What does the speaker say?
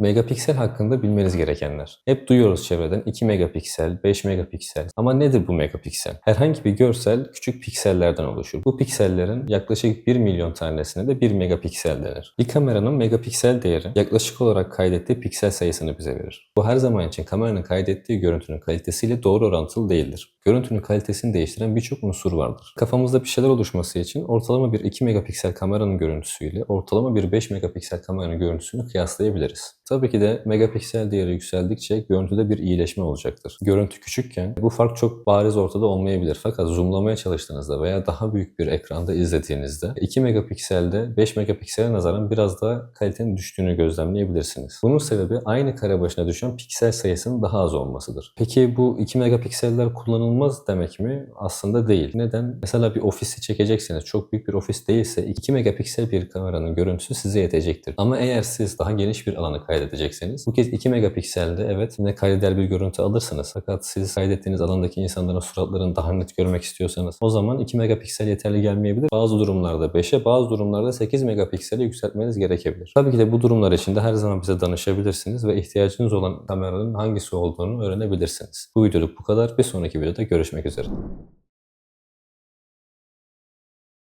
Megapiksel hakkında bilmeniz gerekenler. Hep duyuyoruz çevreden 2 megapiksel, 5 megapiksel. Ama nedir bu megapiksel? Herhangi bir görsel küçük piksellerden oluşur. Bu piksellerin yaklaşık 1 milyon tanesine de 1 megapiksel denir. Bir kameranın megapiksel değeri yaklaşık olarak kaydettiği piksel sayısını bize verir. Bu her zaman için kameranın kaydettiği görüntünün kalitesiyle doğru orantılı değildir. Görüntünün kalitesini değiştiren birçok unsur vardır. Kafamızda bir şeyler oluşması için ortalama bir 2 megapiksel kameranın görüntüsüyle ortalama bir 5 megapiksel kameranın görüntüsünü kıyaslayabiliriz. Tabii ki de megapiksel değeri yükseldikçe görüntüde bir iyileşme olacaktır. Görüntü küçükken bu fark çok bariz ortada olmayabilir. Fakat zoomlamaya çalıştığınızda veya daha büyük bir ekranda izlediğinizde 2 megapikselde 5 megapiksele nazaran biraz daha kalitenin düştüğünü gözlemleyebilirsiniz. Bunun sebebi aynı kare başına düşen piksel sayısının daha az olmasıdır. Peki bu 2 megapikseller kullanılmaz demek mi? Aslında değil. Neden? Mesela bir ofisi çekeceksiniz. Çok büyük bir ofis değilse 2 megapiksel bir kameranın görüntüsü size yetecektir. Ama eğer siz daha geniş bir alanı kaydedecekseniz bu kez 2 megapikselde evet yine kaydeder bir görüntü alırsınız. Fakat siz kaydettiğiniz alandaki insanların suratlarını daha net görmek istiyorsanız o zaman 2 megapiksel yeterli gelmeyebilir. Bazı durumlarda 5'e bazı durumlarda 8 megapiksele yükseltmeniz gerekebilir. Tabii ki de bu durumlar için de her zaman bize danışabilirsiniz ve ihtiyacınız olan kameranın hangisi olduğunu öğrenebilirsiniz. Bu videoluk bu kadar. Bir sonraki videoda görüşmek üzere.